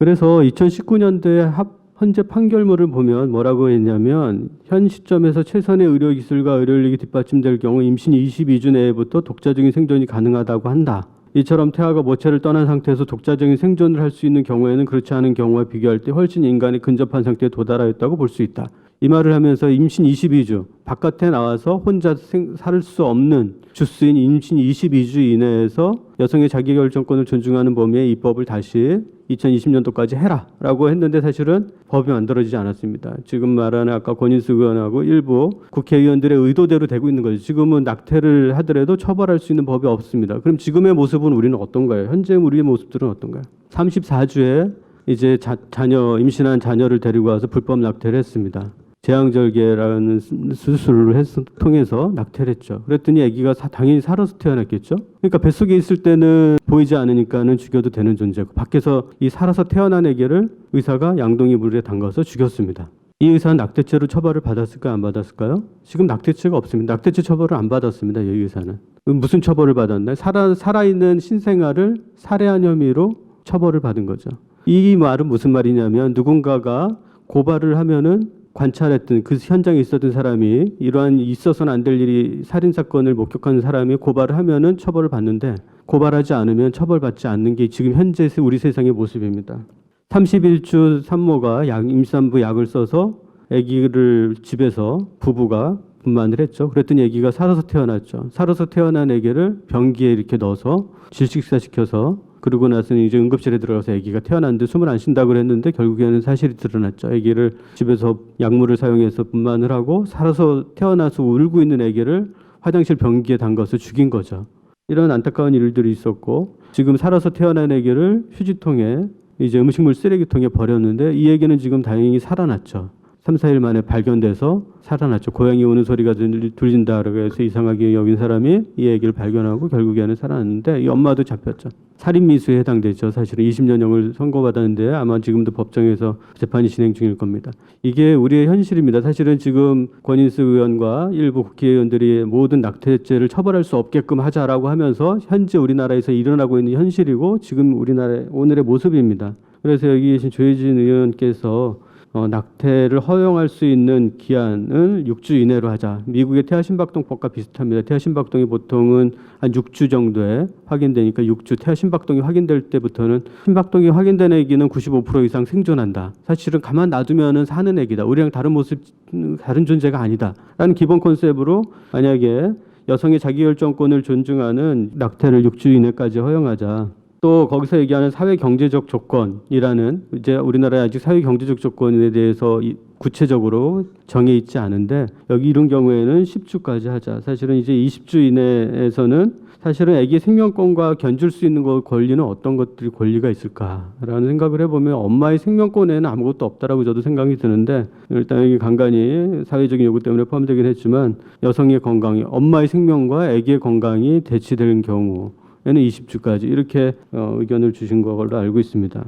그래서 2019년도에 합 현재 판결문을 보면 뭐라고 했냐면 현 시점에서 최선의 의료 기술과 의료인력이 뒷받침될 경우 임신 22주 내에부터 독자적인 생존이 가능하다고 한다. 이처럼 태아가 모체를 떠난 상태에서 독자적인 생존을 할 수 있는 경우에는 그렇지 않은 경우와 비교할 때 훨씬 인간에 근접한 상태에 도달하였다고 볼 수 있다. 이 말을 하면서 임신 22주 바깥에 나와서 혼자 생, 살수 없는 주수인 임신 22주 이내에서 여성의 자기결정권을 존중하는 범위의 입법을 다시 2020년도까지 해라라고 했는데 사실은 법이 만들어지지 않았습니다. 지금 말하는 아까 권인수 의원하고 일부 국회의원들의 의도대로 되고 있는 거죠. 지금은 낙태를 하더라도 처벌할 수 있는 법이 없습니다. 그럼 지금의 모습은 우리는 어떤가요? 현재 우리의 모습들은 어떤가요? 34주에 이제 자, 자녀 임신한 자녀를 데리고 와서 불법 낙태를 했습니다. 제왕절개라는 수술을 했, 통해서 낙태를 했죠. 그랬더니 아기가 사- 당연히 살아서 태어났겠죠. 그러니까 뱃속에 있을 때는 보이지 않으니까는 죽여도 되는 존재고 밖에서 이 살아서 태어난 아기를 의사가 양동이 물에 담가서 죽였습니다. 이 의사는 낙태죄로 처벌을 받았을까요? 안 받았을까요? 지금 낙태죄가 없습니다. 낙태죄 처벌을 안 받았습니다. 이 의사는. 그럼 무슨 처벌을 받았나요? 살아, 살아있는 신생아를 살해한 혐의로 처벌을 받은 거죠. 이 말은 무슨 말이냐면 누군가가 고발을 하면은 관찰했던 그 현장에 있었던 사람이 이러한 있어서는 안 될 일이 살인 사건을 목격한 사람이 고발을 하면은 처벌을 받는데 고발하지 않으면 처벌받지 않는 게 지금 현재 우리 세상의 모습입니다. 31주 산모가 약 임산부 약을 써서 아기를 집에서 부부가 분만을 했죠. 그랬더니 아기가 살아서 태어났죠. 살아서 태어난 아기를 변기에 이렇게 넣어서 질식사시켜서 그러고 나서는 이제 응급실에 들어가서 아기가 태어났는데 숨을 안 쉰다고 그랬는데 결국에는 사실이 드러났죠. 아기를 집에서 약물을 사용해서 분만을 하고 살아서 태어나서 울고 있는 아기를 화장실 변기에 담가서 죽인 거죠. 이런 안타까운 일들이 있었고 지금 살아서 태어난 아기를 휴지통에 이제 음식물 쓰레기통에 버렸는데 이 아기는 지금 다행히 살아났죠. 3, 4일 만에 발견돼서 살아났죠. 고양이 우는 소리가 들- 들린다라고 해서 이상하게 여긴 사람이 이 아기를 발견하고 결국에는 살아났는데 이 엄마도 잡혔죠. 살인 미수에 해당되죠. 사실은 20년형을 선고받았는데 아마 지금도 법정에서 재판이 진행 중일 겁니다. 이게 우리의 현실입니다. 사실은 지금 권인수 의원과 일부 국회의원들이 모든 낙태죄를 처벌할 수 없게끔 하자라고 하면서 현재 우리나라에서 일어나고 있는 현실이고 지금 우리나라의 오늘의 모습입니다. 그래서 여기 계신 조혜진 의원께서 어, 낙태를 허용할 수 있는 기한을 6주 이내로 하자. 미국의 태아심박동법과 비슷합니다. 태아심박동이 보통은 한 6주 정도에 확인되니까 6주 태아심박동이 확인될 때부터는 심박동이 확인된 아기는 95% 이상 생존한다. 사실은 가만 놔두면은 사는 아기다. 우리랑 다른 모습, 음, 다른 존재가 아니다.라는 기본 컨셉으로 만약에 여성의 자기결정권을 존중하는 낙태를 6주 이내까지 허용하자. 또 거기서 얘기하는 사회 경제적 조건이라는 이제 우리나라에 아직 사회 경제적 조건에 대해서 이- 구체적으로 정해 있지 않은데 여기 이런 경우에는 10주까지 하자. 사실은 이제 20주 이내에서는 사실은 아기의 생명권과 견줄 수 있는 것 권리는 어떤 것들이 권리가 있을까라는 생각을 해보면 엄마의 생명권에는 아무것도 없다라고 저도 생각이 드는데 일단 여기 간간히 사회적인 요구 때문에 포함되긴 했지만 여성의 건강이 엄마의 생명과 아기의 건강이 대치되는 경우 에는 20주까지 이렇게 어, 의견을 주신 걸로 알고 있습니다.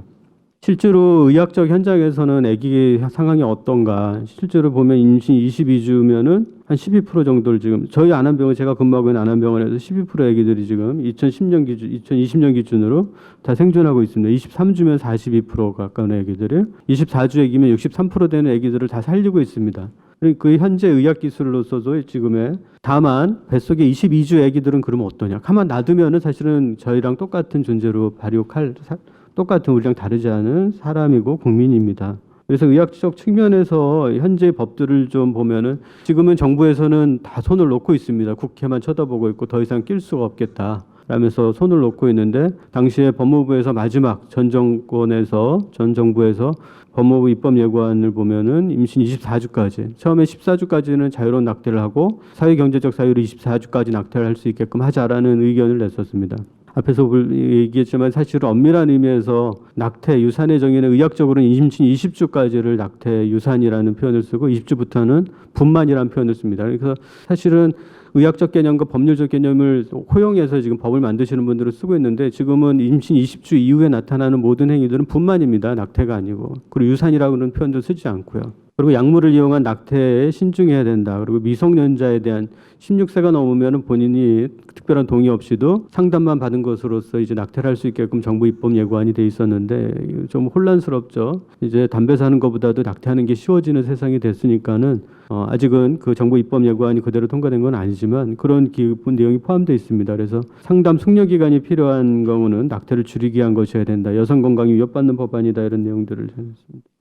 실제로 의학적 현장에서는 아기 상황이 어떤가 실제로 보면 임신 22주면은 한 12% 정도를 지금 저희 안암병원 제가 근무하고 있는 안암병원에서 12% 아기들이 지금 2010년 기준 2020년 기준으로 다 생존하고 있습니다. 23주면 42% 가까운 아기들이 24주 아기면 63% 되는 아기들을 다 살리고 있습니다. 그 현재 의학 기술로서도 지금의 다만 뱃속에 22주 아기들은 그러면 어떠냐? 가만 놔두면은 사실은 저희랑 똑같은 존재로 발육할 사- 똑같은 우리랑 다르지 않은 사람이고 국민입니다. 그래서 의학적 측면에서 현재 법들을 좀 보면은 지금은 정부에서는 다 손을 놓고 있습니다. 국회만 쳐다보고 있고 더 이상 낄 수가 없겠다. 라면서 손을 놓고 있는데 당시에 법무부에서 마지막 전 정권에서 전 정부에서 법무부 입법 예고안을 보면은 임신 24주까지 처음에 14주까지는 자유로운 낙태를 하고 사회 경제적 사유로 24주까지 낙태를 할 수 있게끔 하자라는 의견을 냈었습니다. 앞에서 볼- 얘기했지만 사실은 엄밀한 의미에서 낙태 유산의 정의는 의학적으로는 임신 20주까지를 낙태 유산이라는 표현을 쓰고 20주부터는 분만이라는 표현을 씁니다. 그래서 사실은 의학적 개념과 법률적 개념을 호용해서 지금 법을 만드시는 분들을 쓰고 있는데 지금은 임신 20주 이후에 나타나는 모든 행위들은 분만입니다. 낙태가 아니고 그리고 유산이라고는 표현도 쓰지 않고요. 그리고 약물을 이용한 낙태에 신중해야 된다. 그리고 미성년자에 대한 16세가 넘으면 본인이 특별한 동의 없이도 상담만 받은 것으로서 이제 낙태를 할 수 있게끔 정부 입법 예고안이 돼 있었는데 좀 혼란스럽죠. 이제 담배 사는 것보다도 낙태하는 게 쉬워지는 세상이 됐으니까는 어, 아직은 그 정부 입법 예고안이 그대로 통과된 건 아니지만 그런 기본 내용이 포함되어 있습니다. 그래서 상담 숙려 기간이 필요한 경우는 낙태를 줄이기 위한 것이어야 된다. 여성 건강이 위협받는 법안이다 이런 내용들을 전했습니다.